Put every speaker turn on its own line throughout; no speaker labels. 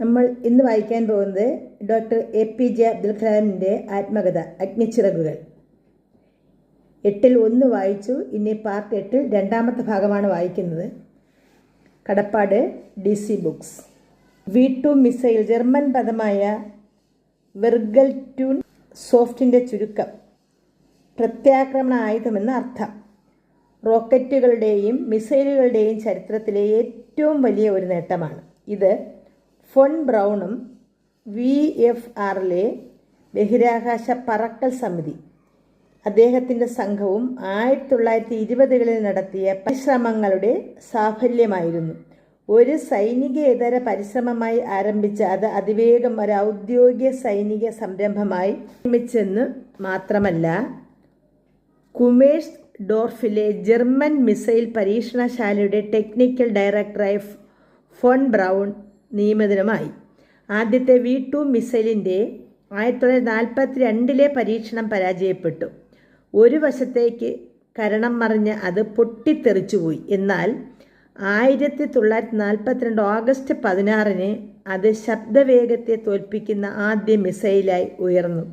നമ്മൾ ഇന്ന് വായിക്കാൻ പോകുന്നത് doctor A P J Abdul കലാമിന്റെ ആത്മകഥ അഗ്നിച്ചിറകുകൾ. എട്ടിൽ ഒന്ന് വായിച്ചു ഇനി പാർട്ട് എട്ടിൽ രണ്ടാമത്തെ ഭാഗമാണ് വായിക്കുന്നത്. കടപ്പാട് D C books. V two missile German പദമായ വെർഗൽ ട്യൂൺ സോഫ്റ്റിന്റെ ചുരുക്കം. പ്രത്യാക്രമണ ആയുധമെന്ന് അർത്ഥം. റോക്കറ്റുകളുടെയും മിസൈലുകളുടെയും ചരിത്രത്തിലെ ഏറ്റവും വലിയ ഒരു നേട്ടമാണ്. ഇത് ഫൊൺ ബ്രൗണും വി എഫ് ആറിലെ ബഹിരാകാശ പറക്കൽ സമിതി. അദ്ദേഹത്തിന്റെ സംഘവും ആയിരത്തി തൊള്ളായിരത്തി ഇരുപതുകളിൽ നടത്തിയ പരിശ്രമങ്ങളുടെ സാഫല്യമായിരുന്നു. ഒരു സൈനികേതര പരിശ്രമമായി ആരംഭിച്ച അത് അതിവേഗം ഒരു ഔദ്യോഗിക സൈനിക സംരംഭമായി നിർമ്മിച്ചെന്ന് മാത്രമല്ല കുമേഷ് ഡോർഫിലെ ജർമ്മൻ മിസൈൽ പരീക്ഷണശാലയുടെ ടെക്നിക്കൽ ഡയറക്ടറായി ഫോൺ ബ്രൗൺ നിയമിതനുമായി ആദ്യത്തെ വി ടു മിസൈലിന്റെ ആയിരത്തി തൊള്ളായിരത്തി നാൽപ്പത്തി രണ്ടിലെ പരീക്ഷണം പരാജയപ്പെട്ടു. ഒരു വശത്തേക്ക് കരണം മറിഞ്ഞ് അത് പൊട്ടിത്തെറിച്ചുപോയി എന്നാൽ ആയിരത്തി തൊള്ളായിരത്തി നാൽപ്പത്തിരണ്ട് ഓഗസ്റ്റ് പതിനാറിന് അത് ശബ്ദവേഗത്തെ തോൽപ്പിക്കുന്ന ആദ്യ മിസൈലായി ഉയർന്നു.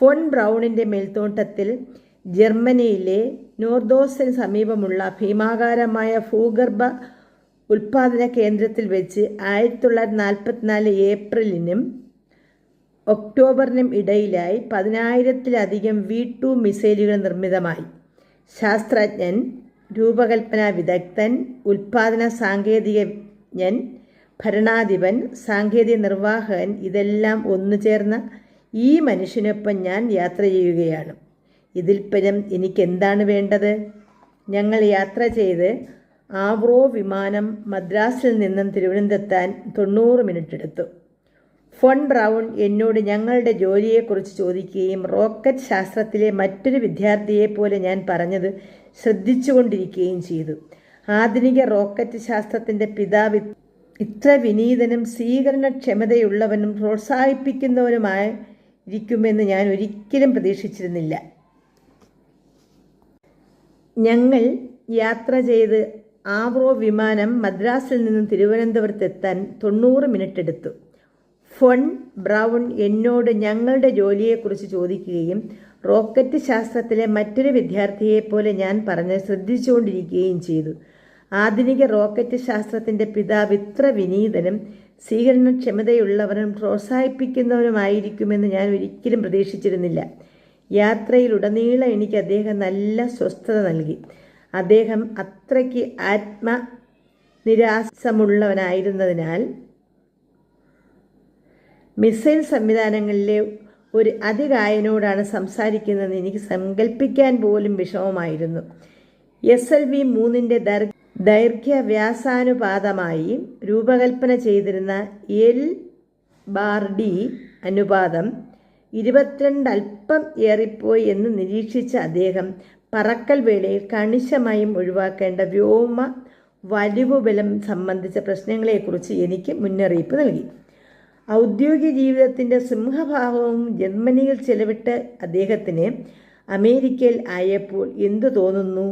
ഫോൺ ബ്രൗണിന്റെ മേൽത്തോട്ടത്തിൽ ജർമ്മനിയിലെ നോർദോസിന് സമീപമുള്ള ഭീമാകാരമായ ഭൂഗർഭ ഉൽപാദന കേന്ദ്രത്തിൽ വെച്ച് ആയിരത്തി തൊള്ളായിരത്തി നാൽപ്പത്തിനാല് ഏപ്രിലിനും ഒക്ടോബറിനും ഇടയിലായി പതിനായിരത്തിലധികം വി ടു മിസൈലുകൾ നിർമ്മിതമായി. ശാസ്ത്രജ്ഞൻ രൂപകൽപ്പന വിദഗ്ധൻ ഉൽപാദന സാങ്കേതികജ്ഞൻ ഭരണാധിപൻ സാങ്കേതിക നിർവാഹകൻ ഇതെല്ലാം ഒന്നു ചേർന്ന ഈ മനുഷ്യനൊപ്പം ഞാൻ യാത്ര ചെയ്യുകയാണ്. ഇതിൽ എനിക്കെന്താണ് വേണ്ടത്? ഞങ്ങൾ യാത്ര ചെയ്ത് ആവ്രോ വിമാനം മദ്രാസിൽ നിന്നും തിരുവനന്തപുരത്തെത്താൻ തൊണ്ണൂറ് മിനിറ്റ് എടുത്തു. ഫോൺ ബ്രൗൺ എന്നോട് ഞങ്ങളുടെ ജോലിയെക്കുറിച്ച് ചോദിക്കുകയും റോക്കറ്റ് ശാസ്ത്രത്തിലെ മറ്റൊരു വിദ്യാർത്ഥിയെപ്പോലെ ഞാൻ പറഞ്ഞത് ശ്രദ്ധിച്ചുകൊണ്ടിരിക്കുകയും ചെയ്തു. ആധുനിക റോക്കറ്റ് ശാസ്ത്രത്തിന്റെ പിതാവ് ഇത്ര വിനീതനും സ്വീകരണക്ഷമതയുള്ളവനും പ്രോത്സാഹിപ്പിക്കുന്നവനുമായിരിക്കുമെന്ന് ഞാൻ ഒരിക്കലും പ്രതീക്ഷിച്ചിരുന്നില്ല. ഞങ്ങൾ യാത്ര ചെയ്ത് ആവ്രോ വിമാനം മദ്രാസിൽ നിന്നും തിരുവനന്തപുരത്തെത്താൻ തൊണ്ണൂറ് മിനിറ്റ് എടുത്തു ഫൊൺ ബ്രൗൺ എന്നോട് ഞങ്ങളുടെ ജോലിയെക്കുറിച്ച് ചോദിക്കുകയും റോക്കറ്റ് ശാസ്ത്രത്തിലെ മറ്റൊരു വിദ്യാർത്ഥിയെപ്പോലെ ഞാൻ പറഞ്ഞ് ശ്രദ്ധിച്ചുകൊണ്ടിരിക്കുകയും ചെയ്തു. ആധുനിക റോക്കറ്റ് ശാസ്ത്രത്തിന്റെ പിതാവ് ഇത്ര വിനീതനും സ്വീകരണക്ഷമതയുള്ളവനും പ്രോത്സാഹിപ്പിക്കുന്നവനുമായിരിക്കുമെന്ന് ഞാൻ ഒരിക്കലും പ്രതീക്ഷിച്ചിരുന്നില്ല. യാത്രയിലുടനീളം എനിക്ക് അദ്ദേഹം നല്ല സ്വസ്ഥത നൽകി. അദ്ദേഹം അത്രയ്ക്ക് ആത്മനിരാസമുള്ളവനായിരുന്നതിനാൽ മിസൈൽ സംവിധാനങ്ങളിലെ ഒരു അതിഗായനോടാണ് സംസാരിക്കുന്നതെന്ന് എനിക്ക് സങ്കല്പിക്കാൻ പോലും വിഷമമായിരുന്നു. എസ് എൽ വി മൂന്നിന്റെ ദൈർഘ്യ വ്യാസാനുപാതമായി രൂപകൽപ്പന ചെയ്തിരുന്ന എൽ ബാർ ഡി അനുപാതം ഇരുപത്തിരണ്ട് അല്പം ഏറിപ്പോയി എന്ന് നിരീക്ഷിച്ച അദ്ദേഹം പറക്കൽ വേളയിൽ കണിശമായും ഒഴിവാക്കേണ്ട വ്യോമ വലിവുബലം സംബന്ധിച്ച പ്രശ്നങ്ങളെക്കുറിച്ച് എനിക്ക് മുന്നറിയിപ്പ് നൽകി. ഔദ്യോഗിക ജീവിതത്തിന്റെ സിംഹഭാവവും ജർമ്മനിയിൽ ചെലവിട്ട അദ്ദേഹത്തിന് അമേരിക്കയിൽ ആയപ്പോൾ എന്തു തോന്നുന്നു?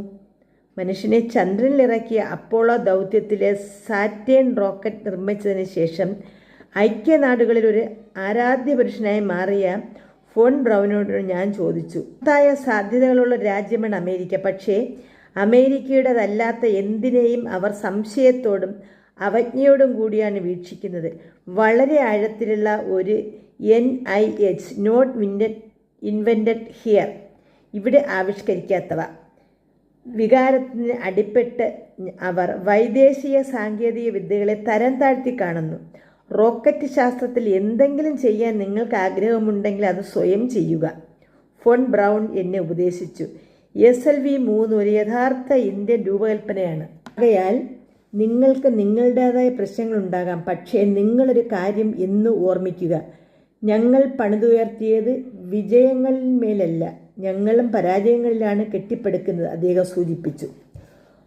മനുഷ്യനെ ചന്ദ്രനിലിറക്കിയ അപ്പോളോ ദൗത്യത്തിലെ സാറ്റേൺ റോക്കറ്റ് നിർമ്മിച്ചതിന് ശേഷം ഐക്യനാടുകളിൽ ഒരു ആരാധ്യ പുരുഷനായി മാറിയ ഫോൺ ബ്രൗനോട് ഞാൻ ചോദിച്ചു. തായ സാധ്യതകളുള്ള രാജ്യമാണ് അമേരിക്ക. പക്ഷേ അമേരിക്കയുടേതല്ലാത്ത എന്തിനേയും അവർ സംശയത്തോടും അവജ്ഞയോടും കൂടിയാണ് വീക്ഷിക്കുന്നത്. വളരെ ആഴത്തിലുള്ള ഒരു N I H not winded invented here ഇവിടെ ആവിഷ്കരിക്കാത്തവ. വികാരത്തിന് അടിപ്പെട്ട് അവർ വൈദേശിക സാങ്കേതിക വിദ്യകളെ തരം താഴ്ത്തി കാണുന്നു. റോക്കറ്റ് ശാസ്ത്രത്തിൽ എന്തെങ്കിലും ചെയ്യാൻ നിങ്ങൾക്ക് ആഗ്രഹമുണ്ടെങ്കിൽ അത് സ്വയം ചെയ്യുക. ഫോൺ ബ്രൗൺ എന്നെ ഉപദേശിച്ചു. എസ് എൽ വി മൂന്ന് ഒരു യഥാർത്ഥ ഇന്ത്യൻ രൂപകൽപ്പനയാണ്. ആകയാൽ നിങ്ങൾക്ക് നിങ്ങളുടേതായ പ്രശ്നങ്ങളുണ്ടാകാം പക്ഷേ നിങ്ങളൊരു കാര്യം എന്ന് ഓർമ്മിക്കുക. ഞങ്ങൾ പണിതുയർത്തിയത് വിജയങ്ങളിന്മേലല്ല. ഞങ്ങളും പരാജയങ്ങളിലാണ് കെട്ടിപ്പടുക്കുന്നത് അദ്ദേഹം സൂചിപ്പിച്ചു.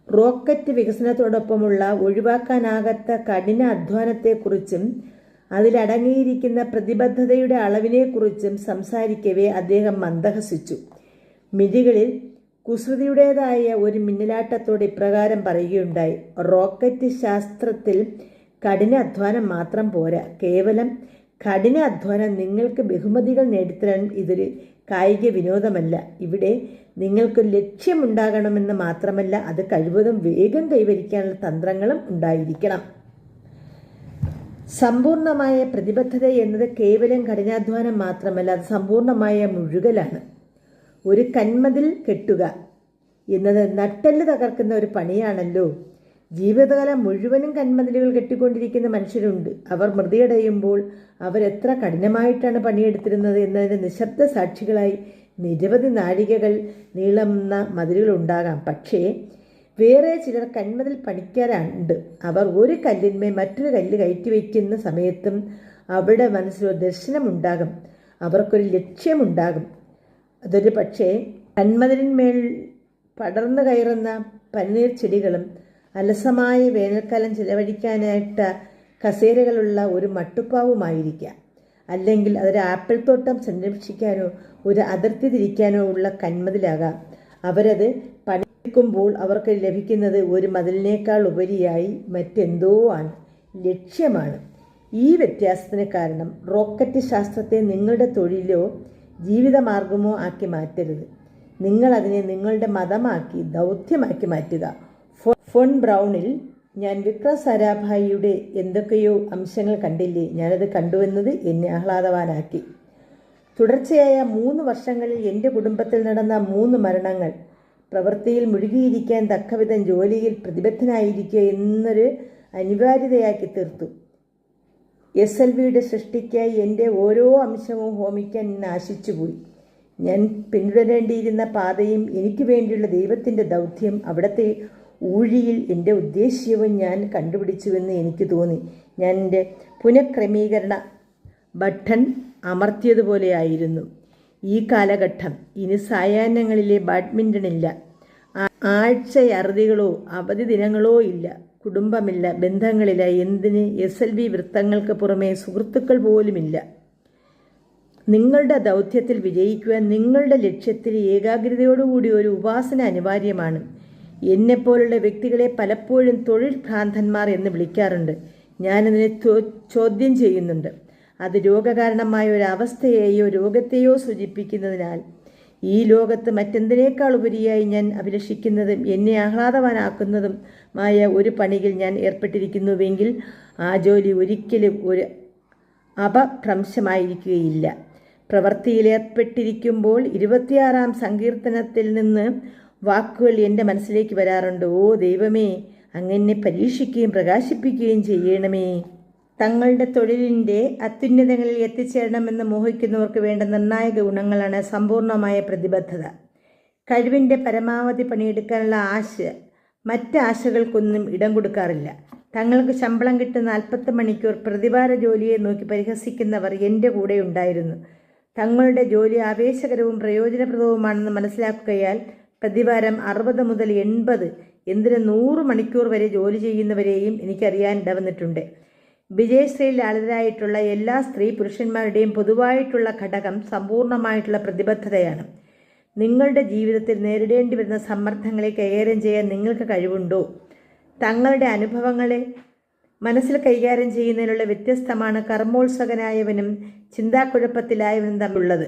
റോക്കറ്റ് വികസനത്തോടൊപ്പമുള്ള ഒഴിവാക്കാനാകാത്ത കഠിന അധ്വാനത്തെക്കുറിച്ചും അതിലടങ്ങിയിരിക്കുന്ന പ്രതിബദ്ധതയുടെ അളവിനെക്കുറിച്ചും സംസാരിക്കവേ അദ്ദേഹം മന്ദഹസിച്ചു. മിതികളിൽ കുസൃതിയുടേതായ ഒരു മിന്നലാട്ടത്തോടെ ഇപ്രകാരം പറയുകയുണ്ടായി. റോക്കറ്റ് ശാസ്ത്രത്തിൽ കഠിന അധ്വാനം മാത്രം പോരാ. കേവലം കഠിന അധ്വാനം നിങ്ങൾക്ക് ബഹുമതികൾ നേടിത്തരാൻ ഇതൊരു കായിക വിനോദമല്ല. ഇവിടെ നിങ്ങൾക്ക് ലക്ഷ്യമുണ്ടാകണമെന്ന് മാത്രമല്ല അത് കഴിവതും വേഗം കൈവരിക്കാനുള്ള തന്ത്രങ്ങളും ഉണ്ടായിരിക്കണം. സമ്പൂർണമായ പ്രതിബദ്ധത എന്നത് കേവലം കഠിനാധ്വാനം മാത്രമല്ല അത് സമ്പൂർണമായ മുഴുകലാണ്. ഒരു കന്മതിൽ കെട്ടുക എന്നത് നട്ടെല്ല് തകർക്കുന്ന ഒരു പണിയാണല്ലോ. ജീവിതകാലം മുഴുവനും കന്മതിലുകൾ കെട്ടിക്കൊണ്ടിരിക്കുന്ന മനുഷ്യരുണ്ട്. അവർ മൃതിയടയുമ്പോൾ അവരെത്ര കഠിനമായിട്ടാണ് പണിയെടുത്തിരുന്നത് എന്നതിന് നിശബ്ദ സാക്ഷികളായി നിരവധി നാഴികകൾ നീളുന്ന മതിലുകളുണ്ടാകാം. പക്ഷേ വേറെ ചിലർ കന്മതിൽ പണിക്കാരുണ്ട്. അവർ ഒരു കല്ലിന്മേൽ മറ്റൊരു കല്ല് കയറ്റി വയ്ക്കുന്ന സമയത്തും അവിടെ മനസ്സിലൊരു ദർശനമുണ്ടാകും. അവർക്കൊരു ലക്ഷ്യമുണ്ടാകും. അതൊരു പക്ഷേ കന്മതിലിന്മേൽ പടർന്നു കയറുന്ന പനിനീർ ചെടികളും അലസമായ വേനൽക്കാലം ചിലവഴിക്കാനായിട്ട് കസേരകളുള്ള ഒരു മട്ടുപ്പാവുമായിരിക്കാം. അല്ലെങ്കിൽ അതൊരു ആപ്പിൾ തോട്ടം സംരക്ഷിക്കാനോ ഒരു അതിർത്തി തിരിക്കാനോ ഉള്ള കന്മതിലാകാം. അവരത് പണിയെടുക്കുമ്പോൾ അവർക്ക് ലഭിക്കുന്നത് ഒരു മതിലിനേക്കാൾ ഉപരിയായി മറ്റെന്തോ ആണ്. ലക്ഷ്യമാണ്. ഈ വ്യത്യാസത്തിന് കാരണം റോക്കറ്റ് ശാസ്ത്രത്തെ നിങ്ങളുടെ തൊഴിലോ ജീവിതമാർഗമോ ആക്കി മാറ്റരുത്. നിങ്ങൾ അതിനെ നിങ്ങളുടെ മതമാക്കി ദൗത്യമാക്കി മാറ്റുക. ഫോൺ ബ്രൗണിൽ ഞാൻ വിക്രം സാരാഭായിയുടെ എന്തൊക്കെയോ അംശങ്ങൾ കണ്ടില്ലേ? ഞാനത് കണ്ടുവെന്നത് എന്നെ ആഹ്ലാദവാനാക്കി. തുടർച്ചയായ മൂന്ന് വർഷങ്ങളിൽ എന്റെ കുടുംബത്തിൽ നടന്ന മൂന്ന് മരണങ്ങൾ പ്രവൃത്തിയിൽ മുഴുകിയിരിക്കാൻ തക്കവിധം ജോലിയിൽ പ്രതിബദ്ധനായിരിക്കുക എന്നൊരു അനിവാര്യതയാക്കി തീർത്തു. എസ് എൽ വിയുടെ സൃഷ്ടിക്കായി എന്റെ ഓരോ അംശവും ഹോമിക്കാൻ ഞാൻ ആശിച്ചുപോയി. ഞാൻ പിന്തുടരേണ്ടിയിരുന്ന പാതയും എനിക്ക് വേണ്ടിയുള്ള ദൈവത്തിന്റെ ദൗത്യം അവിടുത്തെ ഊഴിയിൽ എന്റെ ഉദ്ദേശ്യവും ഞാൻ കണ്ടുപിടിച്ചുവെന്ന് എനിക്ക് തോന്നി. ഞാൻ എന്റെ പുനഃക്രമീകരണ ബട്ടൺ അമർത്തിയതുപോലെയായിരുന്നു. ഈ കാലഘട്ടം ഇനി സായാഹ്നങ്ങളിലെ ബാഡ്മിന്റണില്ല. ആഴ്ച ആഴ്ചയറുതികളോ അവധി ദിനങ്ങളോ ഇല്ല. കുടുംബമില്ല ബന്ധങ്ങളില്ല എന്തിന് എസ് എൽ വി വൃത്തങ്ങൾക്ക് പുറമെ സുഹൃത്തുക്കൾ പോലുമില്ല. നിങ്ങളുടെ ദൗത്യത്തിൽ വിജയിക്കുവാൻ നിങ്ങളുടെ ലക്ഷ്യത്തിൽ ഏകാഗ്രതയോടുകൂടി ഒരു ഉപാസന അനിവാര്യമാണ്. എന്നെപ്പോലുള്ള വ്യക്തികളെ പലപ്പോഴും തൊഴിൽ ഭ്രാന്തന്മാർ എന്ന് വിളിക്കാറുണ്ട്. ഞാനതിനെ ചോദ്യം ചെയ്യുന്നുണ്ട്. അത് രോഗകാരണമായ ഒരു അവസ്ഥയെയോ രോഗത്തെയോ സൂചിപ്പിക്കുന്നതിനാൽ ഈ ലോകത്ത് മറ്റെന്തിനേക്കാൾ ഉപരിയായി ഞാൻ അഭിലഷിക്കുന്നതും എന്നെ ആഹ്ലാദവാനാക്കുന്നതുമായ ഒരു പണിയിൽ ഞാൻ ഏർപ്പെട്ടിരിക്കുന്നുവെങ്കിൽ ആ ജോലി ഒരിക്കലും ഒരു അപഭ്രംശമായിരിക്കുകയില്ല. പ്രവൃത്തിയിലേർപ്പെട്ടിരിക്കുമ്പോൾ ഇരുപത്തിയാറാം സങ്കീർത്തനത്തിൽ നിന്ന് വാക്കുകൾ എന്റെ മനസ്സിലേക്ക് വരാറുണ്ട്. ഓ ദൈവമേ അങ്ങനെ പരീക്ഷിക്കുകയും പ്രകാശിപ്പിക്കുകയും ചെയ്യണമേ. തങ്ങളുടെ തൊഴിലിന്റെ അത്യുന്നതങ്ങളിൽ എത്തിച്ചേരണമെന്ന് മോഹിക്കുന്നവർക്ക് വേണ്ട നിർണായക ഗുണങ്ങളാണ് സമ്പൂർണമായ പ്രതിബദ്ധത. കഴിവിന്റെ പരമാവധി പണിയെടുക്കാനുള്ള ആശ മറ്റ് ആശകൾക്കൊന്നും ഇടം കൊടുക്കാറില്ല. തങ്ങൾക്ക് ശമ്പളം കിട്ടുന്ന നാൽപ്പത്ത് മണിക്കൂർ പ്രതിവാര ജോലിയെ നോക്കി പരിഹസിക്കുന്നവർ എന്റെ കൂടെ ഉണ്ടായിരുന്നു. തങ്ങളുടെ ജോലി ആവേശകരവും പ്രയോജനപ്രദവുമാണെന്ന് മനസ്സിലാക്കുകയാൽ പ്രതിവാരം അറുപത് മുതൽ എൺപത് എന്തിന് നൂറ് മണിക്കൂർ വരെ ജോലി ചെയ്യുന്നവരെയും എനിക്കറിയാൻ ഇടവന്നിട്ടുണ്ട്. വിജയശ്രീയിൽ ആളിതരായിട്ടുള്ള എല്ലാ സ്ത്രീ പുരുഷന്മാരുടെയും പൊതുവായിട്ടുള്ള ഘടകം സമ്പൂർണമായിട്ടുള്ള പ്രതിബദ്ധതയാണ്. നിങ്ങളുടെ ജീവിതത്തിൽ നേരിടേണ്ടി വരുന്ന സമ്മർദ്ദങ്ങളെ കൈകാര്യം ചെയ്യാൻ നിങ്ങൾക്ക് കഴിവുണ്ടോ? തങ്ങളുടെ അനുഭവങ്ങളെ മനസ്സിൽ കൈകാര്യം ചെയ്യുന്നതിനുള്ള വ്യത്യസ്തമാണ് കർമ്മോത്സകനായവനും ചിന്താക്കുഴപ്പത്തിലായവനും തമ്മിലുള്ളത്.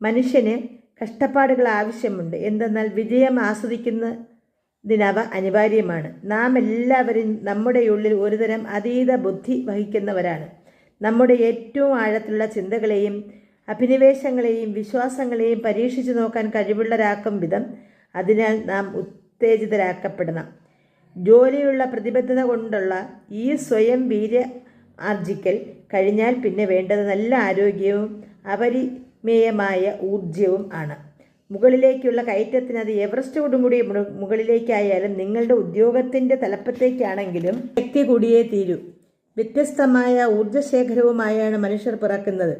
മനുഷ്യന് കഷ്ടപ്പാടുകൾ ആവശ്യമുണ്ട്. എന്തെന്നാൽ വിജയം ആസ്വദിക്കുന്നതിനവ അനിവാര്യമാണ്. നാം എല്ലാവരും നമ്മുടെ ഉള്ളിൽ ഒരുതരം അതീത ബുദ്ധി വഹിക്കുന്നവരാണ്. നമ്മുടെ ഏറ്റവും ആഴത്തിലുള്ള ചിന്തകളെയും അഭിനിവേശങ്ങളെയും വിശ്വാസങ്ങളെയും പരീക്ഷിച്ചു നോക്കാൻ കഴിവുള്ളരാക്കും വിധം അതിനാൽ നാം ഉത്തേജിതരാക്കപ്പെടണം. ജോലിയുള്ള പ്രതിബദ്ധത കൊണ്ടുള്ള ഈ സ്വയം വീര്യ ആർജിക്കൽ കഴിഞ്ഞാൽ പിന്നെ വേണ്ടത് നല്ല ആരോഗ്യവും അപരിമേയമായ ഊർജവും ആണ്. മുകളിലേക്കുള്ള കയറ്റത്തിന് അത് എവറസ്റ്റ് കൂടി മുകളിലേക്കായാലും നിങ്ങളുടെ ഉദ്യോഗത്തിന്റെ തലപ്പത്തേക്കാണെങ്കിലും വ്യക്തി കൂടിയേ തീരൂ. വ്യത്യസ്തമായ ഊർജശേഖരവുമായാണ് മനുഷ്യർ പിറക്കുന്നത്.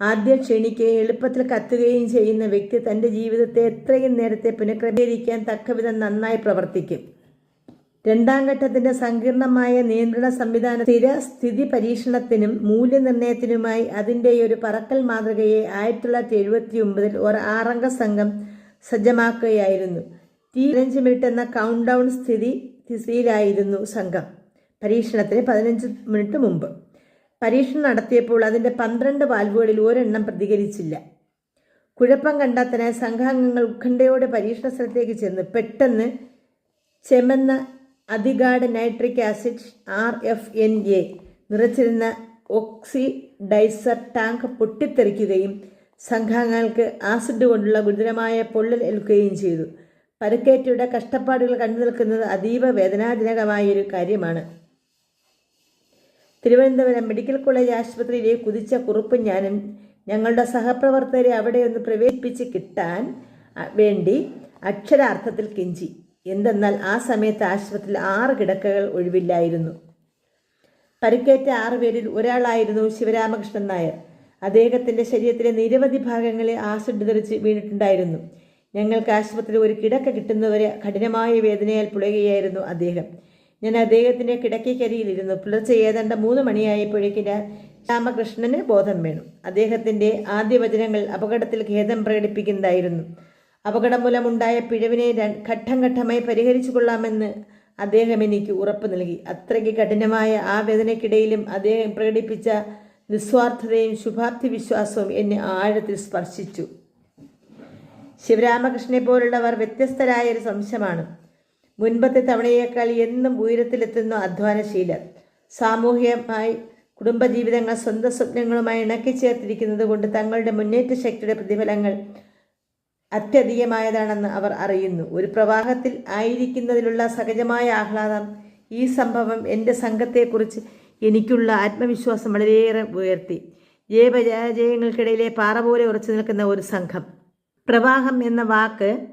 ആദ്യം ക്ഷണിക്കുകയും എളുപ്പത്തിൽ കത്തുകയും ചെയ്യുന്ന വ്യക്തി തന്റെ ജീവിതത്തെ എത്രയും നേരത്തെ പുനഃക്രമീകരിക്കാൻ തക്കവിധം നന്നായി പ്രവർത്തിക്കും. രണ്ടാം ഘട്ടത്തിന്റെ സങ്കീർണമായ നിയന്ത്രണ സംവിധാന സ്ഥിര സ്ഥിതി പരീക്ഷണത്തിനും മൂല്യനിർണയത്തിനുമായി അതിന്റെ ഒരു പറക്കൽ മാതൃകയെ ആയിരത്തി തൊള്ളായിരത്തി എഴുപത്തി ഒമ്പതിൽ ഒരു ആറംഗ സംഘം സജ്ജമാക്കുകയായിരുന്നു. ടി പതിനഞ്ച് മിനിറ്റ് എന്ന കൗണ്ട് ഡൗൺ സ്ഥിതി സ്ഥിതിയിലായിരുന്നു സംഘം. പരീക്ഷണത്തിന് പതിനഞ്ച് മിനിറ്റ് മുമ്പ്. പരീക്ഷണം നടത്തിയപ്പോൾ അതിന്റെ പന്ത്രണ്ട് വാൽവുകളിൽ ഒരെണ്ണം പ്രതികരിച്ചില്ല. കുഴപ്പം കണ്ടെത്തനായി സംഘാംഗങ്ങൾ ഉത്കണ്ഠയോടെ പരീക്ഷണ സ്ഥലത്തേക്ക് ചെന്ന് പെട്ടെന്ന് ചെമന്ന അതിഗാഡ് nitric acid R F N A നിറച്ചിരുന്ന oxidiser tank പൊട്ടിത്തെറിക്കുകയും സംഘാംഗങ്ങൾക്ക് ആസിഡ് കൊണ്ടുള്ള ഗുരുതരമായ പൊള്ളൽ ഏൽക്കുകയും ചെയ്തു. പരുക്കേറ്റയുടെ കഷ്ടപ്പാടുകൾ കണ്ടു നിൽക്കുന്നത് അതീവ വേദനാജനകമായൊരു കാര്യമാണ്. തിരുവനന്തപുരം മെഡിക്കൽ കോളേജ് ആശുപത്രിയിലെ കുതിച്ച കുറിപ്പ് ഞാനും ഞങ്ങളുടെ സഹപ്രവർത്തകരെ അവിടെ ഒന്ന് പ്രവേശിപ്പിച്ച് കിട്ടാൻ വേണ്ടി അക്ഷരാർത്ഥത്തിൽ കെഞ്ചി. എന്തെന്നാൽ ആ സമയത്ത് ആശുപത്രിയിൽ ആറ് കിടക്കകൾ ഒഴിവില്ലായിരുന്നു. പരിക്കേറ്റ ആറുപേരിൽ ഒരാളായിരുന്നു ശിവരാമകൃഷ്ണൻ നായർ. അദ്ദേഹത്തിന്റെ ശരീരത്തിലെ നിരവധി ഭാഗങ്ങളെ ആസിഡ് തെറിച്ച് വീണിട്ടുണ്ടായിരുന്നു. ഞങ്ങൾക്ക് ആശുപത്രിയിൽ ഒരു കിടക്ക കിട്ടുന്നവരെ കഠിനമായ വേദനയാൽ പുളയുകയായിരുന്നു അദ്ദേഹം. ഞാൻ അദ്ദേഹത്തിന്റെ കിടക്കയ്ക്കരിയിലിരുന്നു പുലർച്ചെ ഏതാണ്ട് മൂന്ന് മണിയായപ്പോഴേക്കും രാമകൃഷ്ണന് ബോധം വീണു. അദ്ദേഹത്തിന്റെ ആദ്യ വചനങ്ങൾ അപകടത്തിൽ ഖേദം പ്രകടിപ്പിക്കുന്നതായിരുന്നു. അപകടം മൂലമുണ്ടായ പിഴവിനെ ഘട്ടം ഘട്ടമായി പരിഹരിച്ചു കൊള്ളാമെന്ന് അദ്ദേഹം എനിക്ക് ഉറപ്പ് നൽകി. അത്രയ്ക്ക് കഠിനമായ ആ വേദനയ്ക്കിടയിലും അദ്ദേഹം പ്രകടിപ്പിച്ച നിസ്വാർത്ഥതയും ശുഭാപ്തി വിശ്വാസവും എന്നെ ആഴത്തിൽ സ്പർശിച്ചു. ശിവരാമകൃഷ്ണനെ പോലുള്ളവർ വ്യത്യസ്തരായ ഒരു സംശയമാണ്. മുൻപത്തെ തവണയേക്കാൾ എന്നും ഉയരത്തിലെത്തുന്ന അധ്വാനശീലർ. സാമൂഹികമായി കുടുംബജീവിതങ്ങൾ സ്വന്തം സ്വപ്നങ്ങളുമായി ഇണക്കി ചേർത്തിരിക്കുന്നത് കൊണ്ട് തങ്ങളുടെ മുന്നേറ്റ ശക്തിയുടെ പ്രതിഫലങ്ങൾ അത്യധികമായതാണെന്ന് അവർ അറിയുന്നു. ഒരു പ്രവാഹത്തിൽ ആയിരിക്കുന്നതിലുള്ള സഹജമായ ആഹ്ലാദം ഈ സംഭവം എന്റെ സംഘത്തെക്കുറിച്ച് എനിക്കുള്ള ആത്മവിശ്വാസം വളരെയേറെ ഉയർത്തി. ജയപരാജയങ്ങൾക്കിടയിലെ പാറ പോലെ ഉറച്ചു നിൽക്കുന്ന ഒരു സംഘം. പ്രവാഹം എന്ന വാക്ക്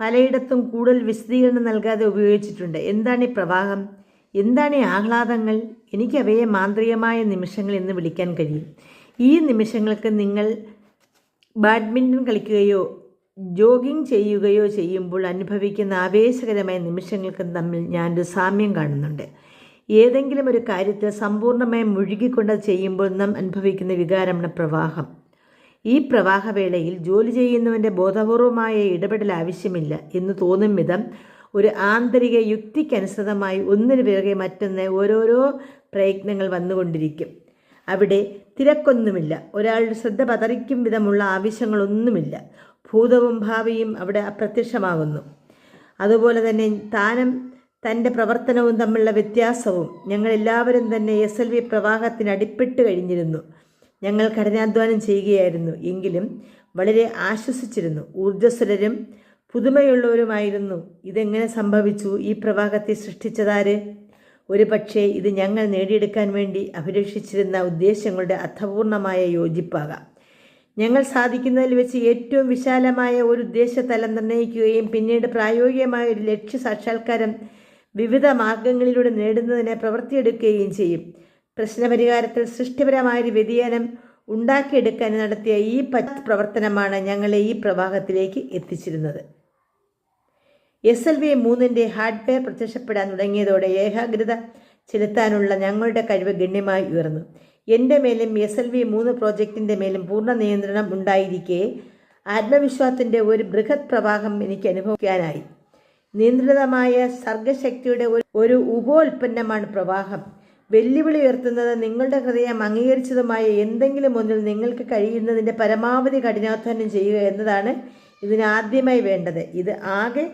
പലയിടത്തും കൂടുതൽ വിശദീകരണം നൽകാതെ ഉപയോഗിച്ചിട്ടുണ്ട്. എന്താണ് ഈ പ്രവാഹം? എന്താണ് ഈ ആഹ്ലാദങ്ങൾ? എനിക്കവയെ മാന്ത്രികമായ നിമിഷങ്ങൾ എന്ന് വിളിക്കാൻ കഴിയും. ഈ നിമിഷങ്ങൾക്ക് നിങ്ങൾ ബാഡ്മിന്റൺ കളിക്കുകയോ ജോഗിംഗ് ചെയ്യുകയോ ചെയ്യുമ്പോൾ അനുഭവിക്കുന്ന ആവേശകരമായ നിമിഷങ്ങൾക്ക് തമ്മിൽ ഞാനൊരു സാമ്യം കാണുന്നുണ്ട്. ഏതെങ്കിലും ഒരു കാര്യത്തിൽ സമ്പൂർണമായും മുഴുകിക്കൊണ്ട് ചെയ്യുമ്പോൾ നാം അനുഭവിക്കുന്ന വികാരമാണ് പ്രവാഹം. ഈ പ്രവാഹവേളയിൽ ജോലി ചെയ്യുന്നവന്റെ ബോധപൂർവമായ ഇടപെടൽ ആവശ്യമില്ല എന്ന് തോന്നും വിധം ഒരു ആന്തരിക യുക്തിക്കനുസൃതമായി ഒന്നിനു പിറകെ മറ്റൊന്ന് ഓരോരോ പ്രയത്നങ്ങൾ വന്നുകൊണ്ടിരിക്കും. അവിടെ തിരക്കൊന്നുമില്ല. ഒരാളുടെ ശ്രദ്ധ പതറിക്കും വിധമുള്ള ആവശ്യങ്ങളൊന്നുമില്ല. ഭൂതവും ഭാവിയും അവിടെ അപ്രത്യക്ഷമാകുന്നു. അതുപോലെ തന്നെ താനും തന്റെ പ്രവർത്തനവും തമ്മിലുള്ള വ്യത്യാസവും ഞങ്ങളെല്ലാവരും തന്നെ എസ് എൽ വി പ്രവാഹത്തിന് അടിപ്പെട്ട് കഴിഞ്ഞിരുന്നു. ഞങ്ങൾ കഠിനാധ്വാനം ചെയ്യുകയായിരുന്നു. എങ്കിലും വളരെ ആശ്വസിച്ചിരുന്നു. ഊർജസ്വലരും പുതുമയുള്ളവരുമായിരുന്നു. ഇതെങ്ങനെ സംഭവിച്ചു? ഈ പ്രവാഹത്തെ സൃഷ്ടിച്ചതാര്? ഒരു പക്ഷേ ഇത് ഞങ്ങൾ നേടിയെടുക്കാൻ വേണ്ടി അഭിലഷിച്ചിരുന്ന ഉദ്ദേശങ്ങളുടെ അർത്ഥപൂർണമായ യോജിപ്പാകാം. ഞങ്ങൾ സാധിക്കുന്നതിൽ വെച്ച് ഏറ്റവും വിശാലമായ ഒരു ഉദ്ദേശതലം നിർണയിക്കുകയും പിന്നീട് പ്രായോഗികമായ ഒരു ലക്ഷ്യ സാക്ഷാത്കാരം വിവിധ മാർഗങ്ങളിലൂടെ നേടുന്നതിന് പ്രവർത്തിയെടുക്കുകയും ചെയ്യും. പ്രശ്നപരിഹാരത്തിൽ സൃഷ്ടിപരമായൊരു വ്യതിയാനം ഉണ്ടാക്കിയെടുക്കാൻ നടത്തിയ ഈ പ്രവർത്തനമാണ് ഞങ്ങളെ ഈ പ്രവാഹത്തിലേക്ക് എത്തിച്ചിരുന്നത്. എസ് എൽ വി മൂന്നിന്റെ ഹാർഡ്വെയർ പ്രത്യക്ഷപ്പെടാൻ തുടങ്ങിയതോടെ ഏകാഗ്രത ചെലുത്താനുള്ള ഞങ്ങളുടെ കഴിവ് ഗണ്യമായി ഉയർന്നു. എന്റെ മേലും എസ് എൽ വി മൂന്ന് പ്രോജക്റ്റിന്റെ മേലും പൂർണ നിയന്ത്രണം ഉണ്ടായിരിക്കെ ആത്മവിശ്വാസത്തിന്റെ ഒരു ബൃഹത് പ്രവാഹം എനിക്ക് അനുഭവിക്കാനായി. നിയന്ത്രിതമായ സർഗശക്തിയുടെ ഒരു ഒരു ഉപോൽപ്പന്നമാണ് പ്രവാഹം. വെല്ലുവിളി ഉയർത്തുന്നത് നിങ്ങളുടെ ഹൃദയം അംഗീകരിച്ചതുമായ എന്തെങ്കിലും ഒന്നിൽ നിങ്ങൾക്ക് കഴിയുന്നതിന്റെ പരമാവധി കഠിനാധ്വാനം ചെയ്യുക എന്നതാണ് ഇതിനാദ്യമായി വേണ്ടത്. ഇത് ആകെ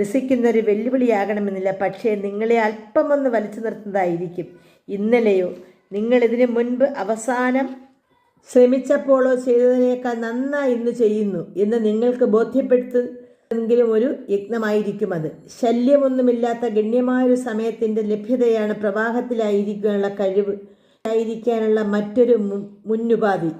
രസിക്കുന്ന ഒരു വെല്ലുവിളിയാകണമെന്നില്ല. പക്ഷേ നിങ്ങളെ അല്പമൊന്ന് വലിച്ചു നിർത്തുന്നതായിരിക്കും. ഇന്നലെയോ നിങ്ങൾ ഇതിനു മുൻപ് അവസാനം ശ്രമിച്ചപ്പോഴോ ചെയ്തതിനേക്കാൾ നന്നായി ഇന്ന് ചെയ്യുന്നു എന്ന് നിങ്ങൾക്ക് ബോധ്യപ്പെടുത്തുമെങ്കിലും ഒരു യജ്ഞമായിരിക്കും അത്. ശല്യമൊന്നുമില്ലാത്ത ഗണ്യമായൊരു സമയത്തിന്റെ ലഭ്യതയാണ് പ്രവാഹത്തിലായിരിക്കാനുള്ള കഴിവ് ആയിരിക്കാനുള്ള മറ്റൊരു മുന്നുപാധി.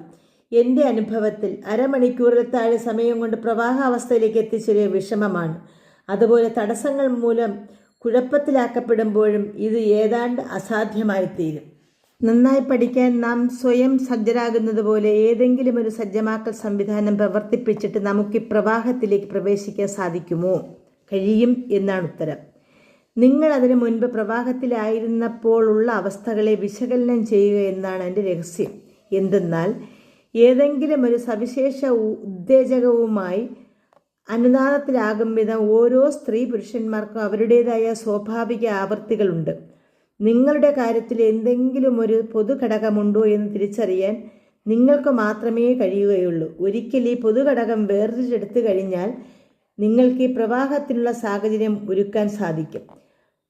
എന്റെ അനുഭവത്തിൽ അരമണിക്കൂറിൽ താഴെ സമയം കൊണ്ട് പ്രവാഹാവസ്ഥയിലേക്ക് എത്തിച്ചൊരു വിഷമമാണ്. അതുപോലെ തടസ്സങ്ങൾ മൂലം കുഴപ്പത്തിലാക്കപ്പെടുമ്പോഴും ഇത് ഏതാണ്ട് അസാധ്യമായിത്തീരും. നന്നായി പഠിക്കാൻ നാം സ്വയം സജ്ജരാകുന്നത് പോലെ ഏതെങ്കിലും ഒരു സജ്ജമാക്കൽ സംവിധാനം പ്രവർത്തിപ്പിച്ചിട്ട് നമുക്ക് ഈ പ്രവാഹത്തിലേക്ക് പ്രവേശിക്കാൻ സാധിക്കുമോ? കഴിയും എന്നാണ് ഉത്തരം. നിങ്ങൾ അതിനു മുൻപ് പ്രവാഹത്തിലായിരുന്നപ്പോൾ ഉള്ള അവസ്ഥകളെ വിശകലനം ചെയ്യുക എന്നാണ് എന്റെ രഹസ്യം. എന്തെന്നാൽ ഏതെങ്കിലും ഒരു സവിശേഷ ഉത്തേജകവുമായി അനുനാദത്തിലാകും വിധം ഓരോ സ്ത്രീ പുരുഷന്മാർക്കും അവരുടേതായ സ്വാഭാവിക ആവൃത്തികളുണ്ട് നിങ്ങളുടെ കാര്യത്തിൽ എന്തെങ്കിലും ഒരു പൊതുഘടകമുണ്ടോ എന്ന് തിരിച്ചറിയാൻ നിങ്ങൾക്ക് മാത്രമേ കഴിയുകയുള്ളൂ. ഒരിക്കൽ ഈ പൊതുഘടകം വേർതിരിച്ചെടുത്തു കഴിഞ്ഞാൽ നിങ്ങൾക്ക് ഈ പ്രവാഹത്തിനുള്ള സാഹചര്യം ഒരുക്കാൻ സാധിക്കും.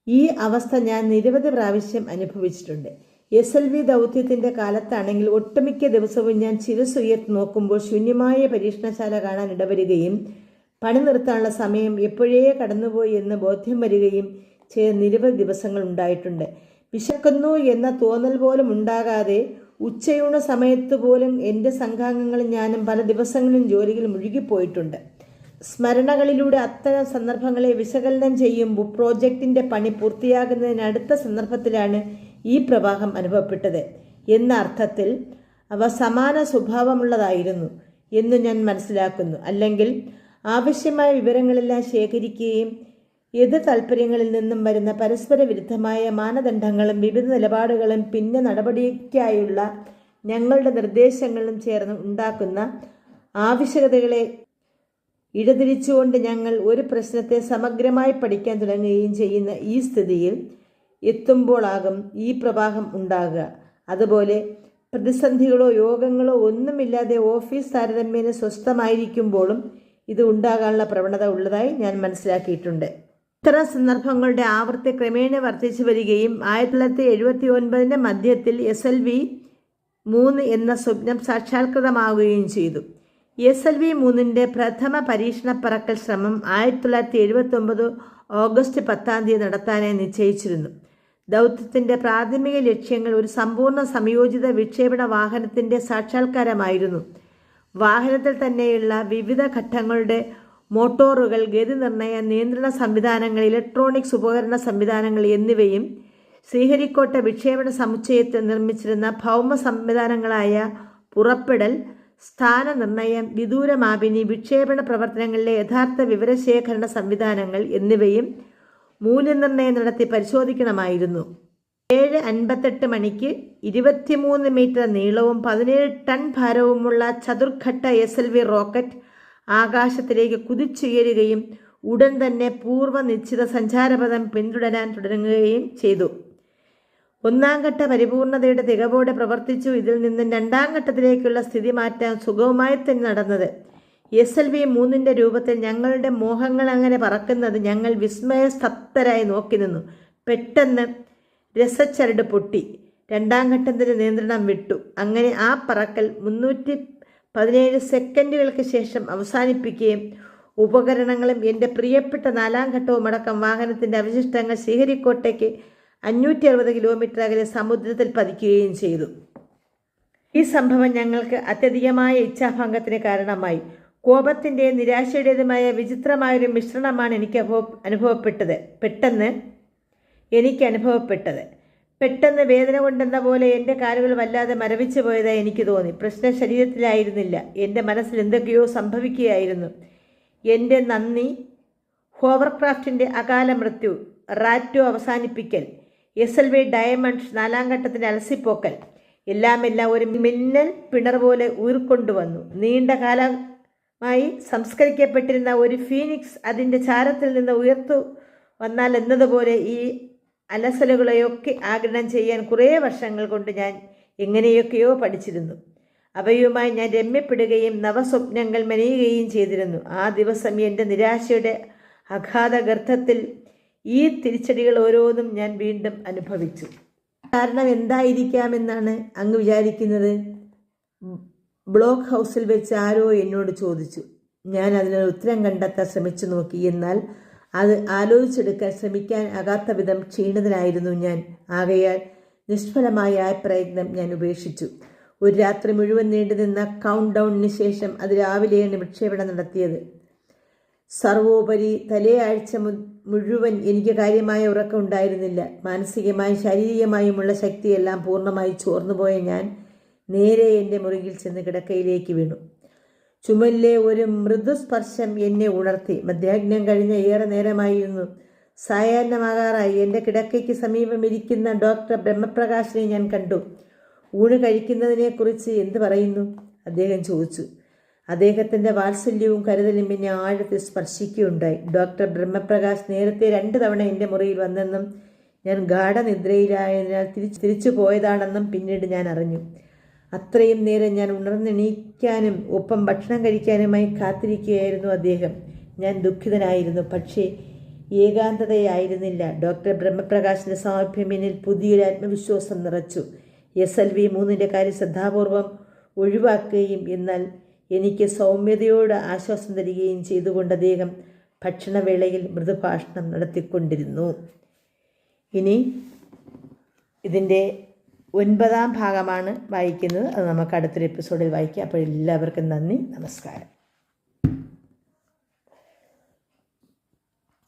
ഈ അവസ്ഥ ഞാൻ നിരവധി പ്രാവശ്യം അനുഭവിച്ചിട്ടുണ്ട്. എസ് എൽ വി ദൗത്യത്തിന്റെ കാലത്താണെങ്കിൽ ഒട്ടുമിക്ക ദിവസവും ഞാൻ ശിരസുയർത്തി നോക്കുമ്പോൾ ശൂന്യമായ പരീക്ഷണശാല കാണാൻ ഇടവരികയും പണി നിർത്താനുള്ള സമയം എപ്പോഴേ കടന്നുപോയി എന്ന് ബോധ്യം വരികയും ചെയ്ത നിരവധി ദിവസങ്ങൾ ഉണ്ടായിട്ടുണ്ട്. വിശക്കുന്നു എന്ന തോന്നൽ പോലും ഉണ്ടാകാതെ ഉച്ചയൂണ സമയത്ത് പോലും എന്റെ സംഘാംഗങ്ങളും ഞാനും പല ദിവസങ്ങളിലും ജോലിയിൽ മുഴുകിപ്പോയിട്ടുണ്ട്. സ്മരണകളിലൂടെ അത്തരം സന്ദർഭങ്ങളെ വിശകലനം ചെയ്യുമ്പോൾ പ്രോജക്റ്റിന്റെ പണി പൂർത്തിയാകുന്നതിന് അടുത്ത സന്ദർഭത്തിലാണ് ഈ പ്രവാഹം അനുഭവപ്പെട്ടത് എന്ന അർത്ഥത്തിൽ അവ സമാന സ്വഭാവമുള്ളതായിരുന്നു എന്ന് ഞാൻ മനസ്സിലാക്കുന്നു. അല്ലെങ്കിൽ ആവശ്യമായ വിവരങ്ങളെല്ലാം ശേഖരിക്കുകയും എതിർ താൽപ്പര്യങ്ങളിൽ നിന്നും വരുന്ന പരസ്പര വിരുദ്ധമായ മാനദണ്ഡങ്ങളും വിവിധ നിലപാടുകളും പിന്നെ നടപടിക്കായുള്ള ഞങ്ങളുടെ നിർദ്ദേശങ്ങളും ചേർന്ന് ഉണ്ടാക്കുന്ന ആവശ്യകതകളെ ഇടതിരിച്ചുകൊണ്ട് ഞങ്ങൾ ഒരു പ്രശ്നത്തെ സമഗ്രമായി പഠിക്കാൻ തുടങ്ങുകയും ചെയ്യുന്ന ഈ സ്ഥിതിയിൽ എത്തുമ്പോളാകും ഈ പ്രവാഹം ഉണ്ടാകുക. അതുപോലെ പ്രതിസന്ധികളോ യോഗങ്ങളോ ഒന്നുമില്ലാതെ ഓഫീസ് താരതമ്യേന സ്വസ്ഥമായിരിക്കുമ്പോഴും ഇത് ഉണ്ടാകാനുള്ള പ്രവണത ഉള്ളതായി ഞാൻ മനസ്സിലാക്കിയിട്ടുണ്ട്. ഇത്തരം സന്ദർഭങ്ങളുടെ ആവൃത്തി ക്രമേണ വർദ്ധിച്ചു വരികയും ആയിരത്തി തൊള്ളായിരത്തി എഴുപത്തി ഒൻപതിന്റെ മധ്യത്തിൽ എസ് എൽ വി മൂന്ന് എന്ന സ്വപ്നം സാക്ഷാത്കൃതമാവുകയും ചെയ്തു. എസ് എൽ വി മൂന്നിന്റെ പ്രഥമ പരീക്ഷണ പറക്കൽ ശ്രമം ആയിരത്തി തൊള്ളായിരത്തി എഴുപത്തി ഒമ്പത് ഓഗസ്റ്റ് പത്താം തീയതി നടത്താനായി നിശ്ചയിച്ചിരുന്നു. ദൗത്യത്തിന്റെ പ്രാഥമിക ലക്ഷ്യങ്ങൾ ഒരു സമ്പൂർണ സംയോജിത വിക്ഷേപണ വാഹനത്തിന്റെ സാക്ഷാത്കാരമായിരുന്നു. വാഹനത്തിൽ തന്നെയുള്ള വിവിധ ഘട്ടങ്ങളുടെ മോട്ടോറുകൾ ഗതി നിർണയ നിയന്ത്രണ സംവിധാനങ്ങൾ ഇലക്ട്രോണിക്സ് ഉപകരണ സംവിധാനങ്ങൾ എന്നിവയും ശ്രീഹരിക്കോട്ട വിക്ഷേപണ സമുച്ചയത്തിൽ നിർമ്മിച്ചിരുന്ന ഭൗമ സംവിധാനങ്ങളായ പുറപ്പെടൽ സ്ഥാന നിർണയം വിദൂരമാപിനി വിക്ഷേപണ പ്രവർത്തനങ്ങളിലെ യഥാർത്ഥ വിവരശേഖരണ സംവിധാനങ്ങൾ എന്നിവയും മൂല്യനിർണയം നടത്തി പരിശോധിക്കണമായിരുന്നു. ഏഴ് അൻപത്തെട്ട് മണിക്ക് ഇരുപത്തിമൂന്ന് മീറ്റർ നീളവും പതിനേഴ് ടൺ ഭാരവുമുള്ള ചതുർഘട്ട എസ് എൽ വി റോക്കറ്റ് ആകാശത്തിലേക്ക് കുതിച്ചുയരുകയും ഉടൻ തന്നെ പൂർവ നിശ്ചിത സഞ്ചാരപഥം പിന്തുടരാൻ തുടങ്ങുകയും ചെയ്തു. ഒന്നാം ഘട്ട പരിപൂർണതയുടെ തികവോടെ പ്രവർത്തിച്ചു. ഇതിൽ നിന്നും രണ്ടാം ഘട്ടത്തിലേക്കുള്ള സ്ഥിതി മാറ്റാൻ സുഗമമായി തന്നെ നടന്നത്. എസ് എൽ വി മൂന്നിന്റെ രൂപത്തിൽ ഞങ്ങളുടെ മോഹങ്ങൾ അങ്ങനെ പറക്കുന്നത് ഞങ്ങൾ വിസ്മയസ്തപ്തരായി നോക്കി നിന്നു. പെട്ടെന്ന് രസച്ചരട് പൊട്ടി. രണ്ടാം ഘട്ടത്തിന്റെ നിയന്ത്രണം വിട്ടു. അങ്ങനെ ആ പറക്കൽ മുന്നൂറ്റി പതിനേഴ് സെക്കൻഡുകൾക്ക് ശേഷം അവസാനിപ്പിക്കുകയും ഉപകരണങ്ങളും എന്റെ പ്രിയപ്പെട്ട നാലാം ഘട്ടവും അടക്കം വാഹനത്തിന്റെ അവശിഷ്ടങ്ങൾ ശ്രീഹരിക്കോട്ടയ്ക്ക് അഞ്ഞൂറ്റി അറുപത് കിലോമീറ്റർ അകലെ സമുദ്രത്തിൽ പതിക്കുകയും ചെയ്തു. ഈ സംഭവം ഞങ്ങൾക്ക് അത്യധികമായ ഇച്ഛാഭംഗത്തിന് കാരണമായി. കോപത്തിന്റെയും നിരാശയുടേതുമായ വിചിത്രമായൊരു മിശ്രണമാണ് എനിക്ക് അനുഭവ അനുഭവപ്പെട്ടത്. പെട്ടെന്ന് എനിക്ക് അനുഭവപ്പെട്ടത്. പെട്ടെന്ന് വേദന കൊണ്ടെന്ന പോലെ എന്റെ കാലുകൾ വല്ലാതെ മരവിച്ചു പോയതായി എനിക്ക് തോന്നി. പ്രശ്നം ശരീരത്തിലായിരുന്നില്ല. എന്റെ മനസ്സിൽ എന്തൊക്കെയോ സംഭവിക്കുകയായിരുന്നു. എന്റെ നന്ദി. ഹോവർക്രാഫ്റ്റിന്റെ അകാല മൃത്യു. റാറ്റോ അവസാനിപ്പിക്കൽ. എസ് എൽ വി ഡയമണ്ട്സ് നാലാം ഘട്ടത്തിന്റെ അലസിപ്പോക്കൽ. എല്ലാം എല്ലാം ഒരു മിന്നൽ പിണർ പോലെ ഊർക്കൊണ്ടുവന്നു നീണ്ട കാലമായി സംസ്കരിക്കപ്പെട്ടിരുന്ന ഒരു ഫീനിക്സ് അതിന്റെ ചാരത്തിൽ നിന്ന് ഉയർത്തു വന്നാൽ എന്നതുപോലെ ഈ അലസലുകളെയൊക്കെ ആഗിരണം ചെയ്യാൻ കുറേ വർഷങ്ങൾ കൊണ്ട് ഞാൻ എങ്ങനെയൊക്കെയോ പഠിച്ചിരുന്നു. അവയുമായി ഞാൻ രമ്യപ്പെടുകയും നവസ്വപ്നങ്ങൾ മെനയുകയും ചെയ്തിരുന്നു. ആ ദിവസം എന്റെ നിരാശയുടെ അഗാധ അഗാധഗർത്തത്തിൽ ഈ തിരിച്ചടികൾ ഓരോന്നും ഞാൻ വീണ്ടും അനുഭവിച്ചു. കാരണം എന്തായിരിക്കാമെന്നാണ് അങ്ങ് വിചാരിക്കുന്നത്? ബ്ലോക്ക് ഹൗസിൽ വെച്ച് ആരോ എന്നോട് ചോദിച്ചു. ഞാൻ അതിനൊരു ഉത്തരം കണ്ടെത്താൻ ശ്രമിച്ചു നോക്കി. എന്നാൽ അത് ആലോചിച്ചെടുക്കാൻ ശ്രമിക്കാൻ ആകാത്ത വിധം ക്ഷീണിതനായിരുന്നു ഞാൻ. ആകയാൽ നിഷ്ഫലമായ ആ പ്രയത്നം ഞാൻ ഉപേക്ഷിച്ചു. ഒരു രാത്രി മുഴുവൻ നീണ്ടുനിന്ന കൗണ്ട് ഡൗണിന് ശേഷം അത് രാവിലെയാണ് വിക്ഷേപണം നടത്തിയത്. സർവോപരി തലയാഴ്ച മുഴുവൻ എനിക്ക് കാര്യമായ ഉറക്കം ഉണ്ടായിരുന്നില്ല. മാനസികമായും ശാരീരികമായുമുള്ള ശക്തിയെല്ലാം പൂർണമായി ചോർന്നുപോയ ഞാൻ നേരെ എന്റെ മുറിയിൽ ചെന്ന് കിടക്കയിലേക്ക് വീണു. ചുമലിലെ ഒരു മൃദുസ്പർശം എന്നെ ഉണർത്തി. മധ്യാഹ്നം കഴിഞ്ഞ ഏറെ നേരമായിരുന്നു. സായാഹ്നമാകാറായി. എന്റെ കിടക്കയ്ക്ക് സമീപം ഇരിക്കുന്ന ഡോക്ടർ ബ്രഹ്മപ്രകാശിനെ ഞാൻ കണ്ടു. ഊണ് കഴിക്കുന്നതിനെക്കുറിച്ച് എന്ത് പറയുന്നു? അദ്ദേഹം ചോദിച്ചു. അദ്ദേഹത്തിന്റെ വാത്സല്യവും കരുതലും എന്നെ ആഴത്തിൽ സ്പർശിക്കുകയുണ്ടായി. ഡോക്ടർ ബ്രഹ്മപ്രകാശ് നേരത്തെ രണ്ട് തവണ എന്റെ മുറിയിൽ വന്നെന്നും ഞാൻ ഗാഠനിദ്രയിലായതിനാൽ തിരിച്ചു തിരിച്ചു പോയതാണെന്നും പിന്നീട് ഞാൻ അറിഞ്ഞു. അത്രയും നേരം ഞാൻ ഉണർന്നെണീക്കാനും ഒപ്പം ഭക്ഷണം കഴിക്കാനുമായി കാത്തിരിക്കുകയായിരുന്നു അദ്ദേഹം. ഞാൻ ദുഃഖിതനായിരുന്നു. പക്ഷേ ഏകാന്തതയായിരുന്നില്ല. ഡോക്ടർ ബ്രഹ്മപ്രകാശിന്റെ സാമീപ്യം പുതിയൊരു ആത്മവിശ്വാസം നിറച്ചു. എസ് എൽ വി മൂന്നിന്റെ കാര്യം ശ്രദ്ധാപൂർവം ഒഴിവാക്കുകയും എന്നാൽ എനിക്ക് സൗമ്യതയോട് ആശ്വാസം തരികയും ചെയ്തുകൊണ്ട് അദ്ദേഹം ഭക്ഷണവേളയിൽ മൃദുഭാഷണം നടത്തിക്കൊണ്ടിരുന്നു. ഇനി ഇതിന്റെ ഒൻപതാം ഭാഗമാണ് വായിക്കുന്നത്. അത് നമുക്ക് അടുത്തൊരു എപ്പിസോഡിൽ വായിക്കാം. അപ്പോൾ എല്ലാവർക്കും നന്ദി. നമസ്കാരം.